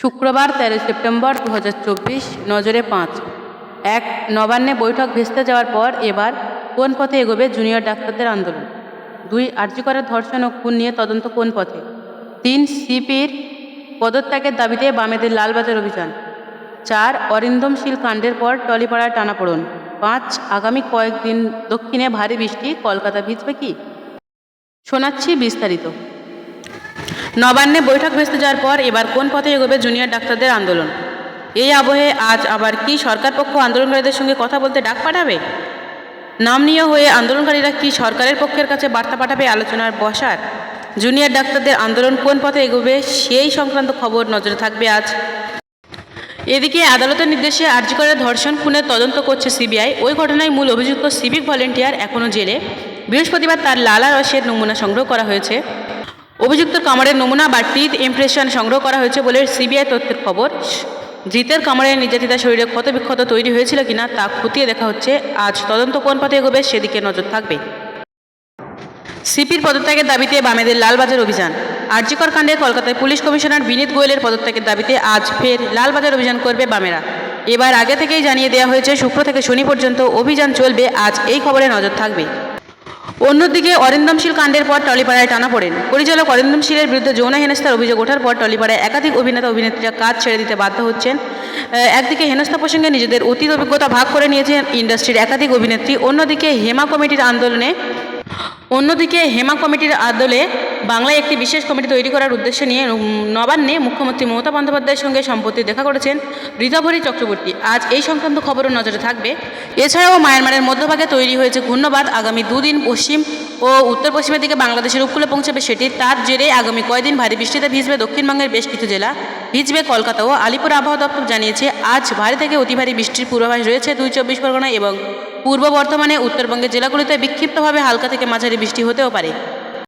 শুক্রবার তেরো সেপ্টেম্বর দু হাজার চব্বিশ, নজরে পাঁচ। এক, নবান্নে বৈঠক ভেস্তে যাওয়ার পর এবার কোন পথে এগোবে জুনিয়র ডাক্তারদের আন্দোলন? দুই আর্যিকরের ধর্ষণ ও খুন নিয়ে তদন্ত কোন পথে? তিন, সিপির পদত্যাগের দাবিতে বামেদের লালবাজার অভিযান। চার, অরিন্দম শীল কাণ্ডের পর টলিপাড়ায় টানাপোড়ন। পাঁচ, আগামী কয়েকদিন দক্ষিণে ভারী বৃষ্টি, কলকাতা ভিজবে কি? শোনাচ্ছি বিস্তারিত। নবান্নে বৈঠক ভেস্তে যাওয়ার পর এবার কোন পথে এগোবে জুনিয়র ডাক্তারদের আন্দোলন? এই আবহে আজ আবার কি সরকার পক্ষ আন্দোলনকারীদের সঙ্গে কথা বলতে ডাক পাঠাবে? নামনীয় হয়ে আন্দোলনকারীরা কি সরকারের পক্ষের কাছে বার্তা পাঠাবে আলোচনার বসার? জুনিয়র ডাক্তারদের আন্দোলন কোন পথে এগোবে সেই সংক্রান্ত খবর নজরে থাকবে আজ। এদিকে আদালতের নির্দেশে আর্জিকরের ধর্ষণ খুনের তদন্ত করছে সিবিআই। ওই ঘটনায় মূল অভিযুক্ত সিভিক ভলেন্টিয়ার এখনও জেলে। বৃহস্পতিবার তার লালা রসের নমুনা সংগ্রহ করা হয়েছে। অভিযুক্তর কামড়ের নমুনা বা টিথ ইমপ্রেশন সংগ্রহ করা হয়েছে বলে সিবিআই তথ্যের খবর। জিতের কামড়ের নির্যাতিতা শরীরে ক্ষত বিক্ষত তৈরি হয়েছিল কিনা তা খতিয়ে দেখা হচ্ছে। আজ তদন্ত কোন পথে এগোবে, সেদিকে নজর থাকবে। সিপির পদত্যাগের দাবিতে বামেদের লালবাজার অভিযান। আরজিকর কাণ্ডে কলকাতায় পুলিশ কমিশনার বিনীত গোয়েলের পদত্যাগের দাবিতে আজ ফের লালবাজার অভিযান করবে বামেরা। এবার আগে থেকেই জানিয়ে দেওয়া হয়েছে, শুক্র থেকে শনি পর্যন্ত অভিযান চলবে। আজ এই খবরে নজর থাকবে। অন্যদিকে অরিন্দমশীল কাণ্ডের পর টলিপাড়ায় টানা পড়েন। পরিচালক অরিন্দমশীলের বিরুদ্ধে যৌন হেনস্থার অভিযোগ ওঠার পর টলিপাড়ায় একাধিক অভিনেতা অভিনেত্রীরা কাজ ছেড়ে দিতে বাধ্য হচ্ছেন। একদিকে হেনস্থা প্রসঙ্গে নিজেদের অতীত অভিজ্ঞতা ভাগ করে নিয়েছেন ইন্ডাস্ট্রির একাধিক অভিনেত্রী। অন্যদিকে হেমা কমিটির আন্দোলনে অন্যদিকে হেমা কমিটির আদলে বাংলায় একটি বিশেষ কমিটি তৈরি করার উদ্দেশ্য নিয়ে নবান্নে মুখ্যমন্ত্রী মমতা বন্দ্যোপাধ্যায়ের সঙ্গে সম্প্রতি দেখা করেছেন ঋতাভরী চক্রবর্তী। আজ এই সংক্রান্ত খবরও নজরে থাকবে। এছাড়াও মায়ানমারের মধ্যভাগে তৈরি হয়েছে ঘূর্ণবাদ। আগামী দুদিন পশ্চিম ও উত্তর পশ্চিমের দিকে বাংলাদেশের উপকূলে পৌঁছাবে সেটি। তার জেরে আগামী কয়দিন ভারী বৃষ্টিতে ভিজবে দক্ষিণবঙ্গের বেশ কিছু জেলা। ভিজবে কলকাতা ও আলিপুর আবহাওয়া দপ্তর জানিয়েছে, আজ ভারী থেকে অতি ভারী বৃষ্টির পূর্বাভাস রয়েছে দুই চব্বিশ পরগনা এবং পূর্ব বর্ধমানে উত্তরবঙ্গের জেলাগুলিতে বিক্ষিপ্তভাবে হালকা থেকে মাঝারি বৃষ্টি হতেও পারে।